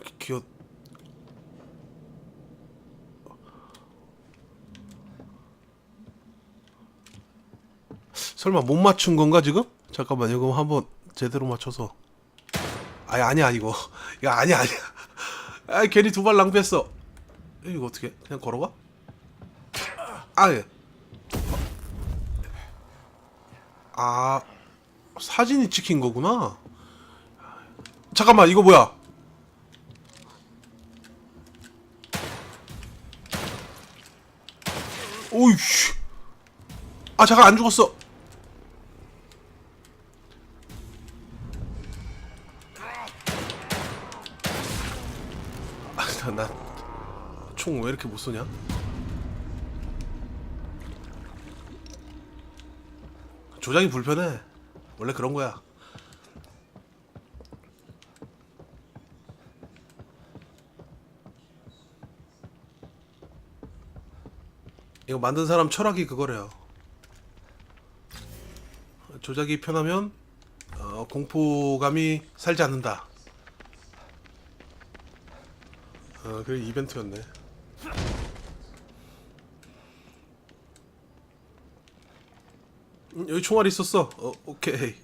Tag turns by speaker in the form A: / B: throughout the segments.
A: 이렇게 기어 설마 못 맞춘 건가 지금? 잠깐만 이거 한번 제대로 맞춰서. 아니 아니야 이거. 이거 아니야 아니야. 아 괜히 두 발 낭비했어. 이거 어떻게 그냥 걸어가? 아예. 아 사진이 찍힌 거구나. 잠깐만 이거 뭐야 오이씨. 아 잠깐 안 죽었어. 아나총 왜 이렇게 못 쏘냐? 조작이 불편해. 원래 그런 거야 이거 만든 사람 철학이 그거래요. 조작이 편하면 어, 공포감이 살지 않는다. 어, 그게 이벤트였네. 음, 여기 총알이 있었어. 어, 오케이.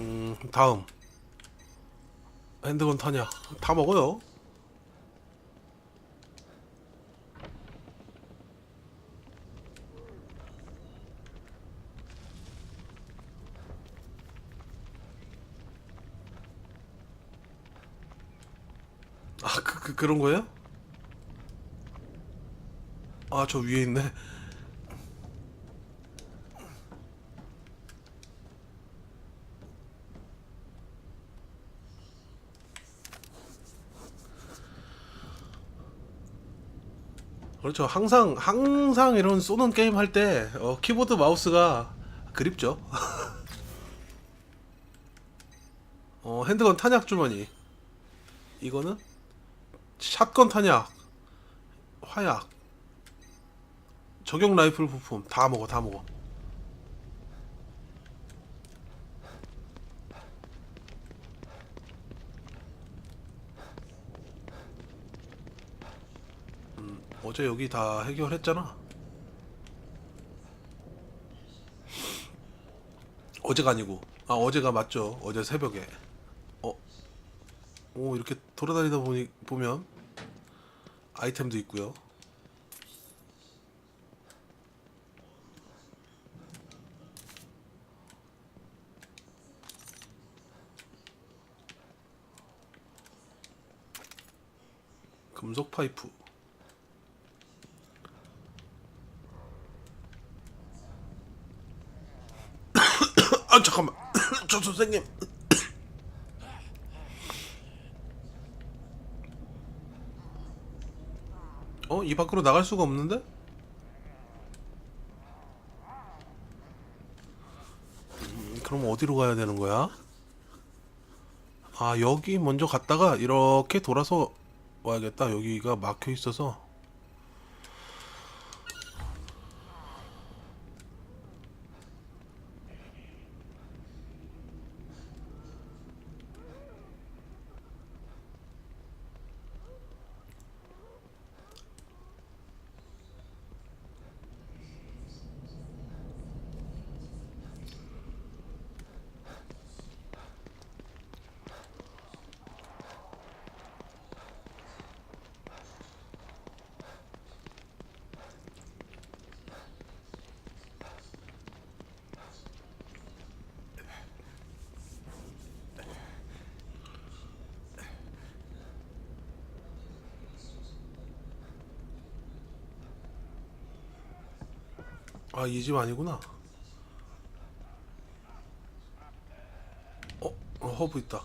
A: 음, 다음 핸드건 타냐? 다 먹어요. 아, 그, 그 그런 거예요? 아, 저 위에 있네. 그렇죠. 항상 항상 이런 쏘는 게임 할 때 어, 키보드 마우스가 그립죠. 어, 핸드건 탄약 주머니. 이거는 샷건 탄약, 화약, 저격 라이플 부품 다 먹어, 다 먹어. 어제 여기 다 해결했잖아. 어제가 아니고, 아 어제가 맞죠. 어제 새벽에. 어, 오 이렇게 돌아다니다 보니 보면 아이템도 있고요. 금속 파이프. 아 잠깐만 저 선생님 어? 이 밖으로 나갈 수가 없는데? 음, 그럼 어디로 가야 되는 거야? 아 여기 먼저 갔다가 이렇게 돌아서 와야겠다 여기가 막혀 있어서 아 이 집 아니구나 어? 어 허브 있다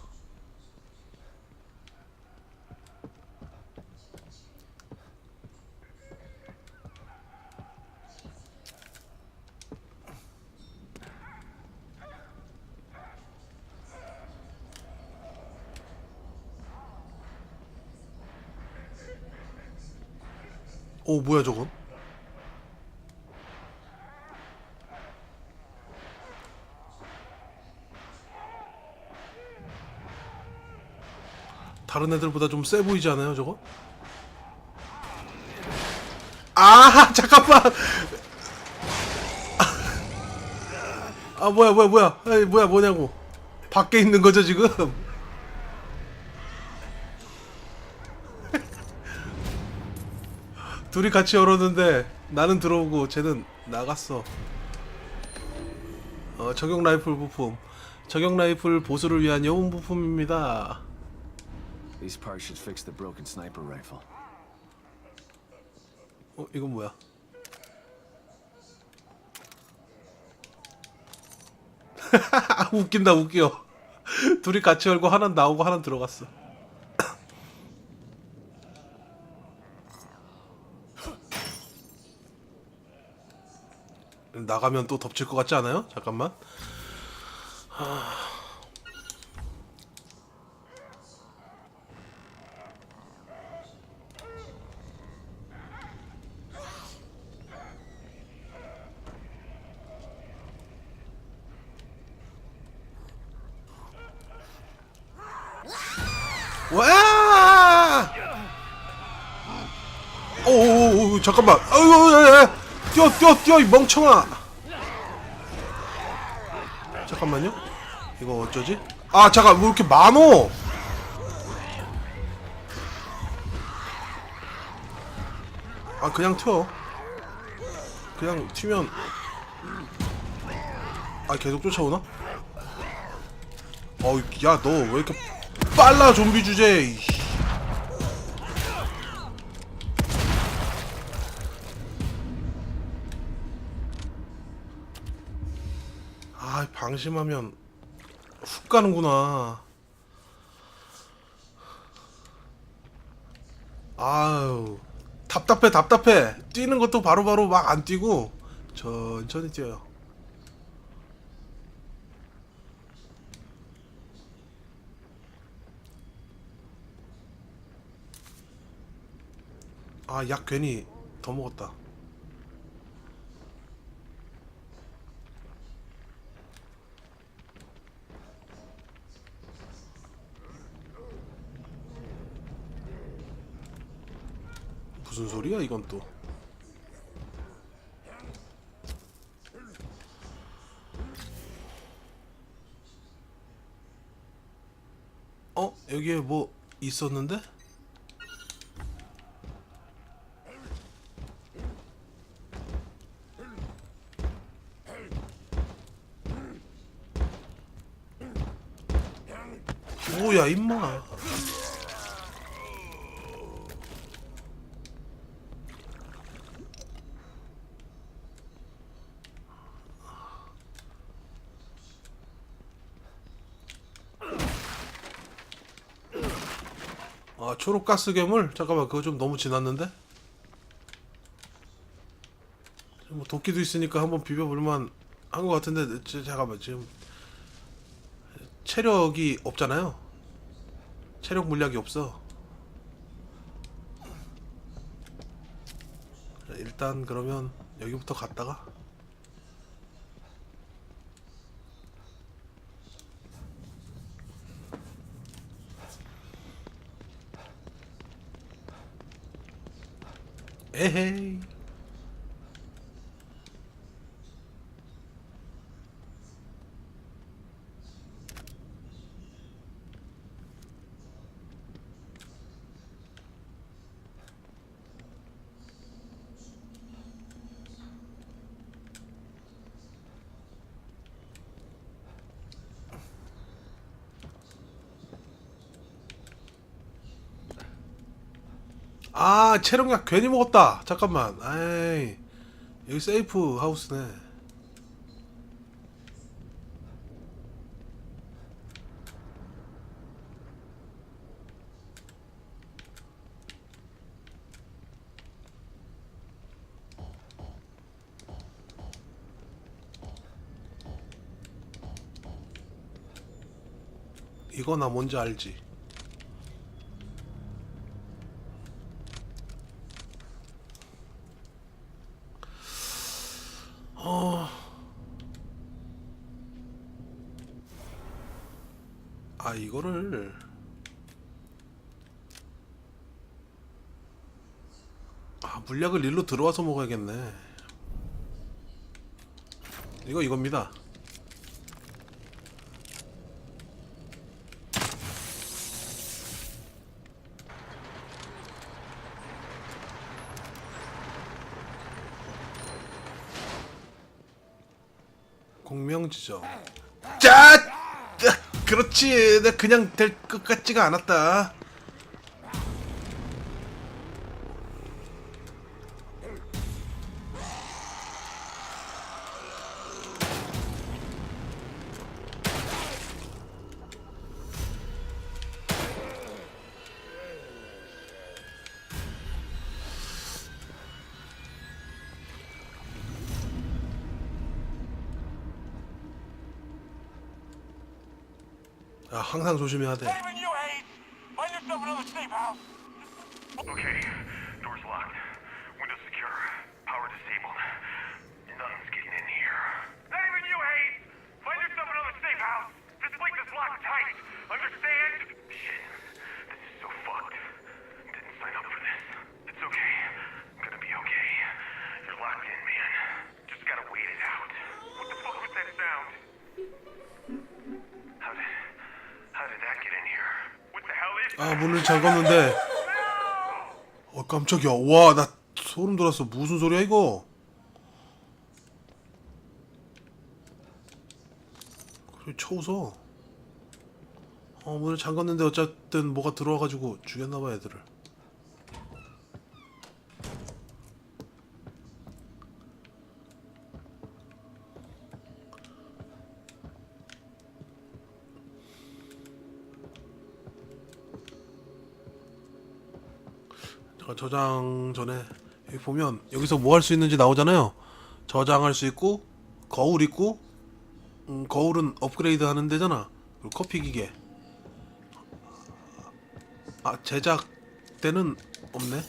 A: 오 뭐야 저건? 다른 애들보다 좀 세 보이지 않아요 저거? 아 잠깐만. 아 뭐야 뭐야 뭐야. 에이, 뭐야 뭐냐고. 밖에 있는 거죠 지금? 둘이 같이 열었는데 나는 들어오고 쟤는 나갔어. 어, 적용 라이플 부품. 적용 라이플 보수를 위한 여운 부품입니다
B: These parts should fix the broken sniper rifle.
A: 어 이건 뭐야 웃긴다 웃겨 둘이 같이 열고 하나 나오고 하나 들어갔어 나가면 또 덮칠 것 같지 않아요? 잠깐만 와! 오오오 잠깐만. 야, 야. 뛰어 뛰어 뛰어 이 멍청아. 잠깐만요. 이거 어쩌지? 아 잠깐 왜 이렇게 많어? 아 그냥 튀어. 그냥 튀면 아 계속 쫓아오나? 어우 야 너 왜 이렇게 빨라 좀비 주제 아 방심하면 훅 가는구나. 아유 답답해 답답해. 뛰는 것도 바로바로 막 안 뛰고 천천히 뛰어요. 아 약 괜히 더 먹었다 무슨 소리야 이건 또 어? 여기에 뭐 있었는데? 뭐야 임마 아 초록가스 괴물? 잠깐만 그거 좀 너무 지났는데? 뭐 도끼도 있으니까 한번 비벼볼만 한 것 같은데 저, 잠깐만 지금 체력이 없잖아요 체력 물약이 없어 자, 일단 그러면 여기부터 갔다가 에 아 체력약 괜히 먹었다. 잠깐만. 아이 여기 세이프 하우스네. 이거 나 뭔지 알지 아 이거를 물약을 일로 들어와서 먹어야겠네. 이거 이겁니다. 공명지정. 짜! 아, 그렇지. 나 그냥 될 것 같지가 않았다. 항상 조심해야 돼.
C: Even you hate! Find yourself another safe house!
D: Okay, door's locked. Windows secure. Power disabled.
A: 아, 문을 잠갔는데. 어, 깜짝이야. 와, 나 소름 돋았어. 무슨 소리야, 이거? 그래, 쳐웃어. 어, 문을 잠갔는데 어쨌든 뭐가 들어와가지고 죽였나봐, 애들을. 자, 저장 전에 여기 보면 여기서 뭐 할 수 있는지 나오잖아요. 저장할 수 있고 거울 있고 음, 거울은 업그레이드 하는 데잖아. 그리고 커피 기계. 아 제작 때는 없네.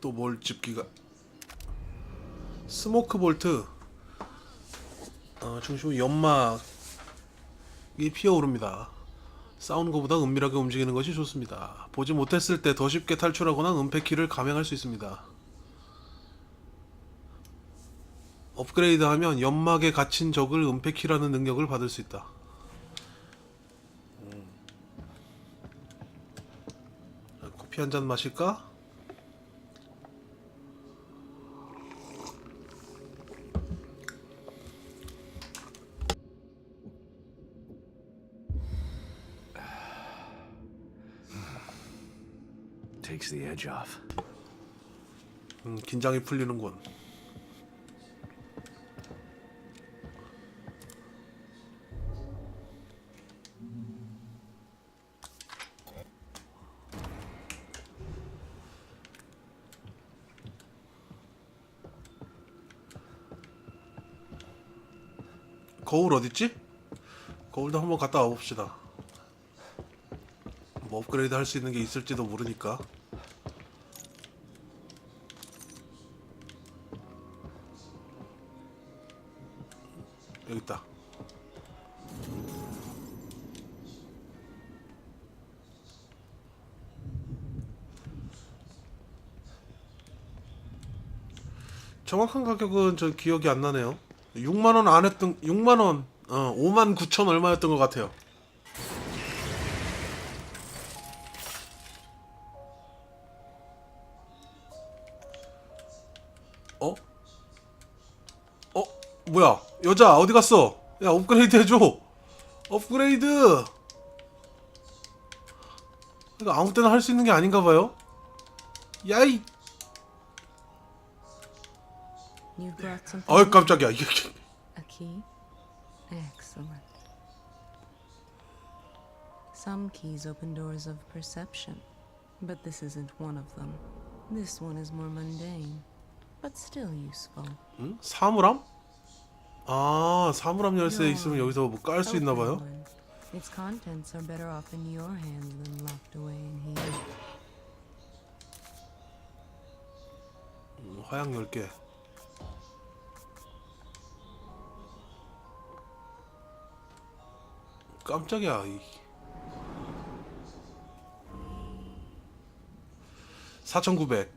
A: 또 뭘 집기가 스모크 볼트 어, 중심은 연막이 피어오릅니다. 싸우는 것보다 은밀하게 움직이는 것이 좋습니다. 보지 못했을 때 더 쉽게 탈출하거나 은폐키를 감행할 수 있습니다. 업그레이드하면 연막에 갇힌 적을 은폐키라는 능력을 받을 수 있다. 음. 자, 커피 한 잔 마실까?
B: Edge off.
A: 음, 긴장이 풀리는군. 거울 어딨지? 거울도 한번 갔다 와봅시다. 뭐 업그레이드 할 수 있는 게 있을지도 모르니까. 여기 있다. 정확한 가격은 저 기억이 안 나네요. 6만 원 안 했던 6만 원, 어 5만 9천 얼마였던 것 같아요. 여자 어디 갔어? 야 업그레이드 해줘. 업그레이드. 이거 아무 때나 할 수 있는 게 아닌가 봐요. 야이. 어이 깜짝이야. 이게
E: A key? Excellent. Some keys open doors of perception, but this isn't one of them. This one is more mundane, but still useful.
A: 응? 사물함? 아 사물함 열쇠 있으면 여기서 뭐 깔 수 있나 봐요.
E: Its contents are better off in your hands than locked away in here.
A: 음, 화약 10개. 깜짝이야. 이. 4,900.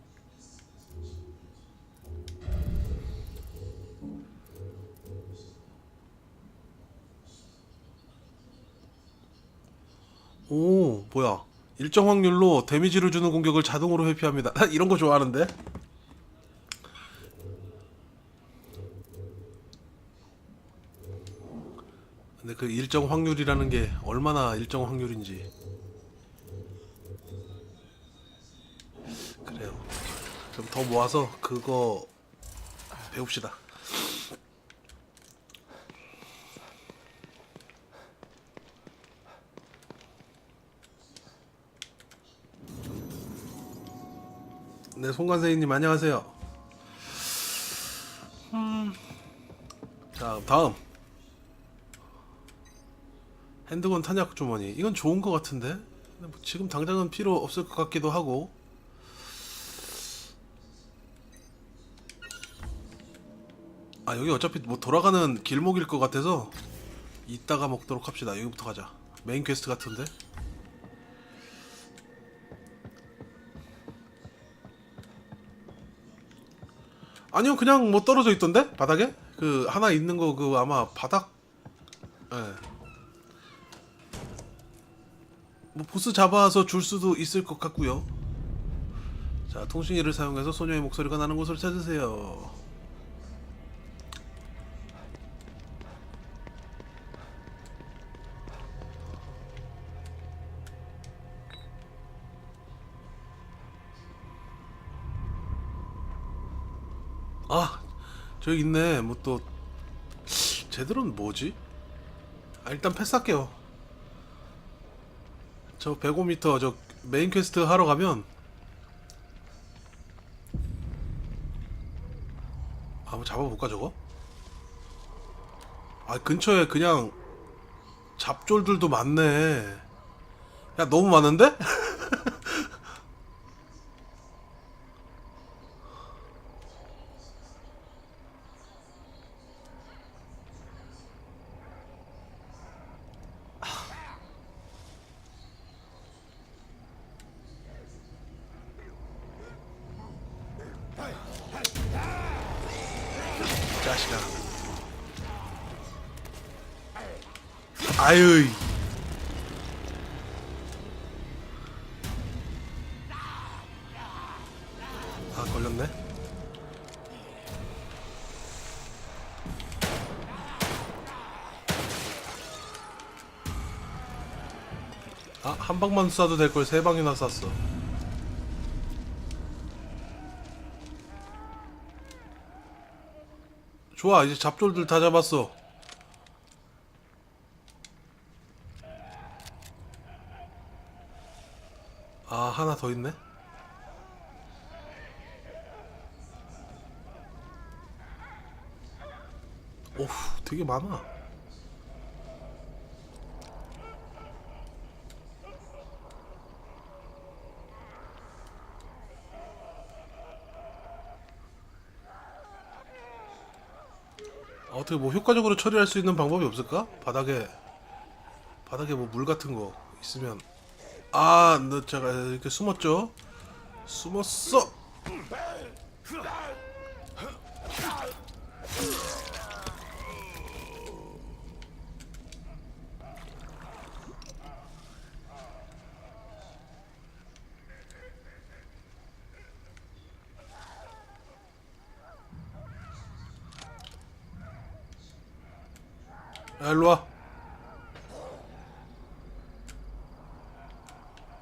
A: 오, 뭐야. 일정 확률로 데미지를 주는 공격을 자동으로 회피합니다. 이런 거 좋아하는데? 근데 그 일정 확률이라는 게 얼마나 일정 확률인지 그래요 좀더 모아서 그거 배웁시다 네 송관세이님 안녕하세요. 음. 자 다음. 핸드건 탄약 주머니. 이건 좋은 것 같은데? 지금 당장은 필요 없을 것 같기도 하고. 아 여기 어차피 뭐 돌아가는 길목일 것 같아서 이따가 먹도록 합시다. 여기부터 가자. 메인 퀘스트 같은데 아니요 그냥 뭐 떨어져 있던데 바닥에 그 하나 있는 거 그 아마 바닥 예. 뭐 보스 잡아서 줄 수도 있을 것 같고요. 자, 통신기를 사용해서 소녀의 목소리가 나는 곳을 찾으세요. 저기 있네. 뭐 또 제대로는 뭐지? 아, 일단 패스할게요. 저 105m 저 메인 퀘스트 하러 가면 한번 잡아볼까 저거? 아 근처에 그냥 잡졸들도 많네 야 너무 많은데? 자식아 아유. 아 걸렸네. 아 한 방만 쏴도 될 걸. 세 방이나 쐈어 좋아 이제 잡졸들 다 잡았어. 아 하나 더 있네? 오우 되게 많아 어떻게 뭐 효과적으로 처리할 수 있는 방법이 없을까? 바닥에 바닥에 뭐 물 같은 거 있으면 아, 너 제가 이렇게 숨었죠? 숨었어. 야, 일로 와.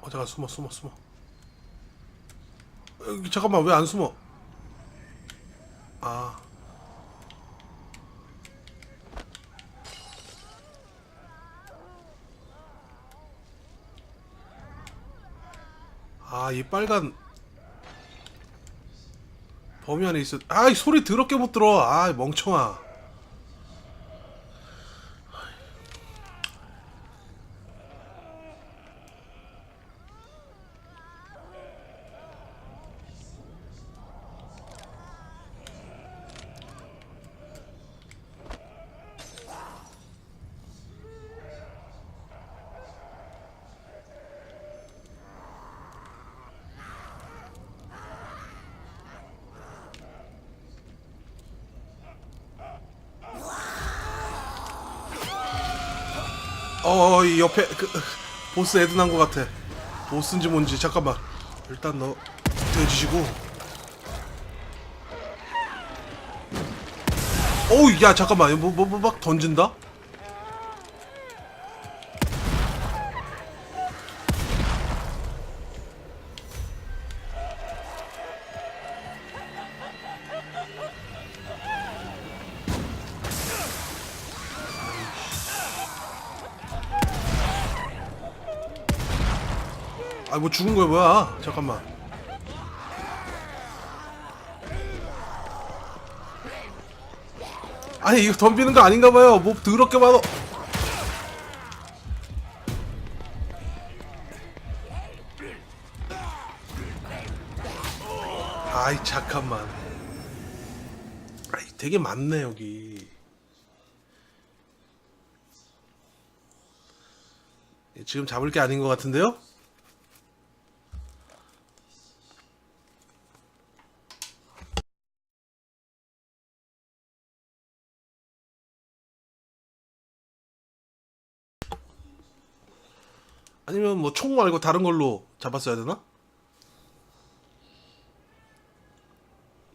A: 어, 잠깐 숨어, 숨어, 숨어. 여기 잠깐만 왜 안 숨어? 아. 아, 이 빨간 범위 안에 있어. 아, 이 소리 더럽게 못 들어. 아, 이 멍청아. 어, 이 옆에 그 보스 애드 난 것 같아. 보스인지 뭔지 잠깐만. 일단 너 대주시고. 어우, 야 잠깐만. 뭐뭐뭐막 던진다? 아 뭐 죽은 거야 뭐야? 잠깐만. 아니 이거 덤비는 거 아닌가 봐요. 뭐 더럽게 많어. 아이 잠깐만. 아이 되게 많네 여기. 지금 잡을 게 아닌 것 같은데요? 아니면 뭐 총 말고 다른 걸로 잡았어야 되나?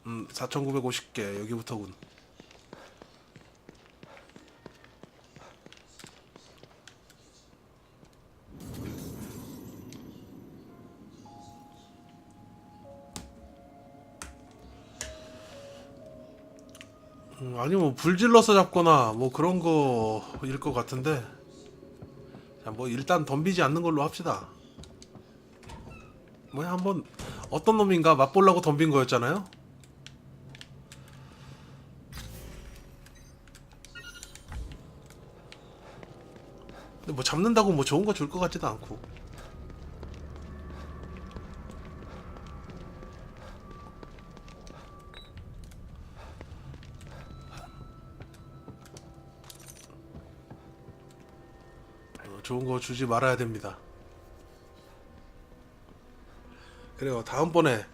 A: 음, 4,950개 여기부터군. 음, 아니 뭐 불질러서 잡거나 뭐 그런 거일 것 같은데. 자, 뭐 일단 덤비지 않는 걸로 합시다. 뭐야 한번 어떤 놈인가 맛보려고 덤빈 거였잖아요. 근데 뭐 잡는다고 뭐 좋은 거 줄 것 같지도 않고. 어, 좋은 거 주지 말아야 됩니다. 그래요. 다음번에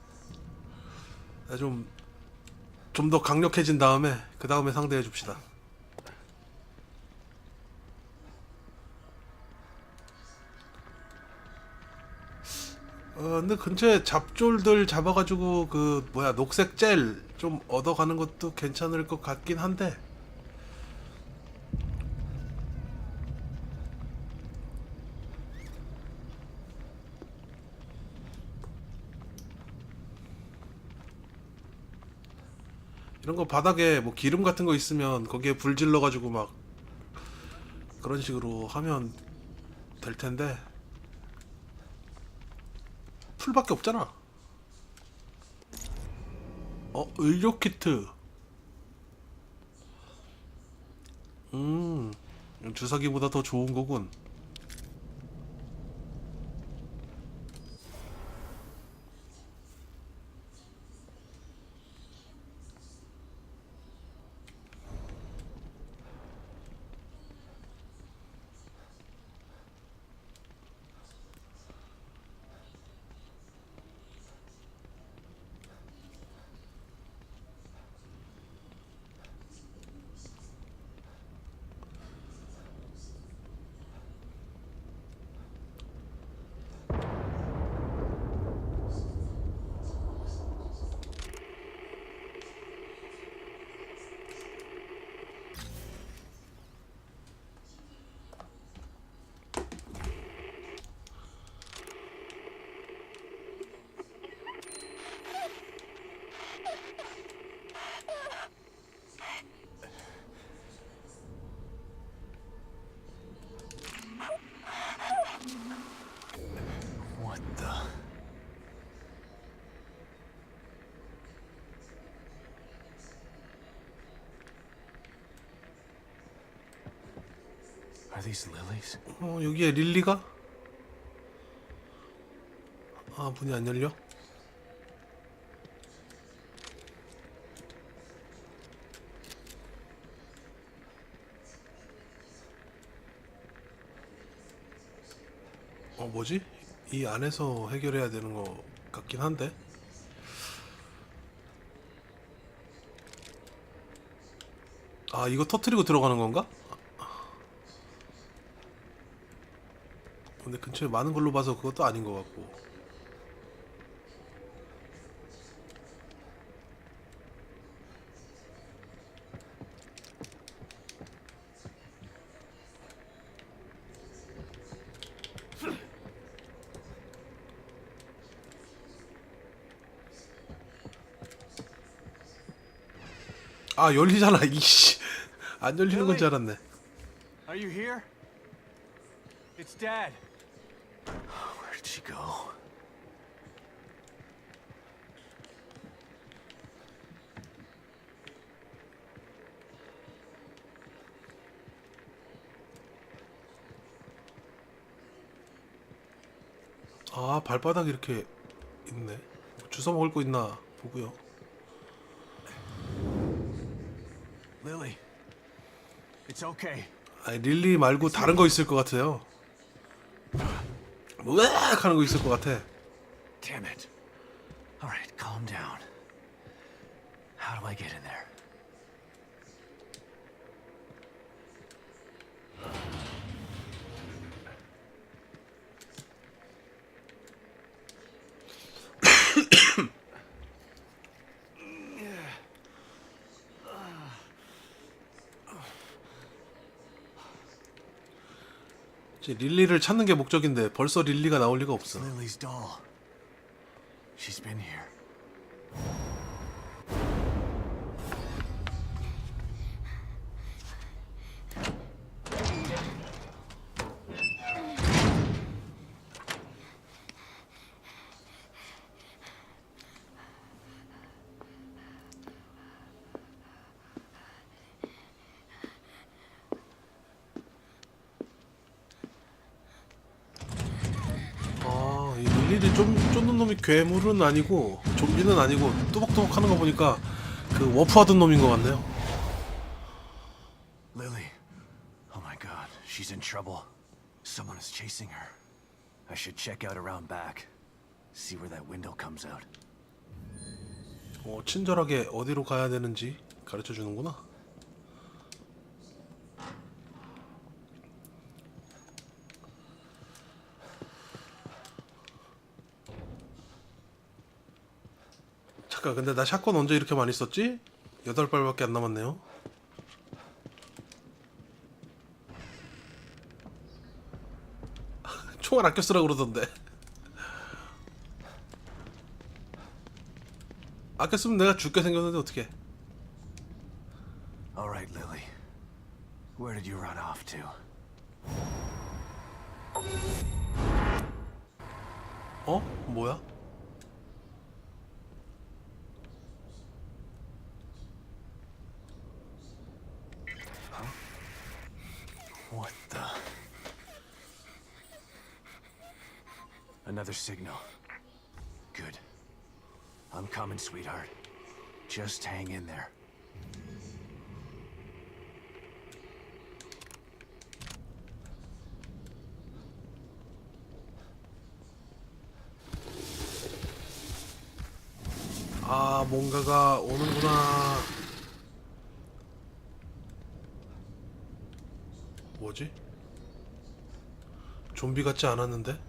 A: 좀 좀 더 강력해진 다음에 그 다음에 상대해 줍시다. 어 근데 근처에 잡졸들 잡아가지고 그 뭐야 녹색 젤 좀 얻어가는 것도 괜찮을 것 같긴 한데 이런 거 바닥에 뭐 기름 같은 거 있으면 거기에 불 질러 가지고 막 그런 식으로 하면 될 텐데 풀밖에 없잖아. 어 의료 키트. 음 주사기보다 더 좋은 거군.
B: What the? Are these lilies?
A: 어 여기에 릴리가? 아 문이 안 열려? 어 뭐지? 이 안에서 해결해야 되는 거 같긴 한데 아 이거 터트리고 들어가는 건가? 근처에 많은 걸로 봐서 그것도 아닌 것 같고. 아 열리잖아 이씨 안 열리는 건 줄 알았네
B: Are you here? It's Dad. Did she go?
A: 아 발바닥 이렇게 있네 주워 먹을 거 있나 보고요
B: Lily. It's okay.
A: 아니 릴리 말고 다른 거 있을 것 같아요 으악 하는 거 있을 것 같아
B: Damn it. All right, calm down. How do I get in there?
A: 릴리를 찾는 게 목적인데 벌써 릴리가 나올 리가 없어
B: Lily's doll. She's been here.
A: 아, 이 릴리를 좀 쫓는 놈이 괴물은 아니고 좀비는 아니고 뚜벅뚜벅 하는 거 보니까 그 워프하던 놈인 것 같네요
B: Lily. Oh my god, she's in trouble. Someone is chasing her. I should check out around back. See where that window comes out.
A: 어, 친절하게 어디로 가야 되는지 가르쳐 주는구나 잠깐 근데 나 샷건 언제 이렇게 많이 썼지? 여덟 발밖에 안 남았네요 총알 아껴 쓰라 그러던데 아껴 쓰면 내가 죽게 생겼는데 어떻게
B: All right, Lily. Where did you run off to?
A: 어? 뭐야?
B: Signal. Good. I'm coming, sweetheart. Just hang in there.
A: 아 뭔가가 오는구나 뭐지? 좀비 같지 않았는데?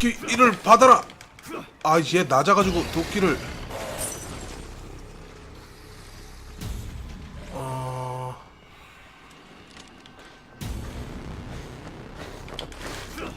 A: 도끼 이를 받아라. 아 얘 낮아가지고 도끼를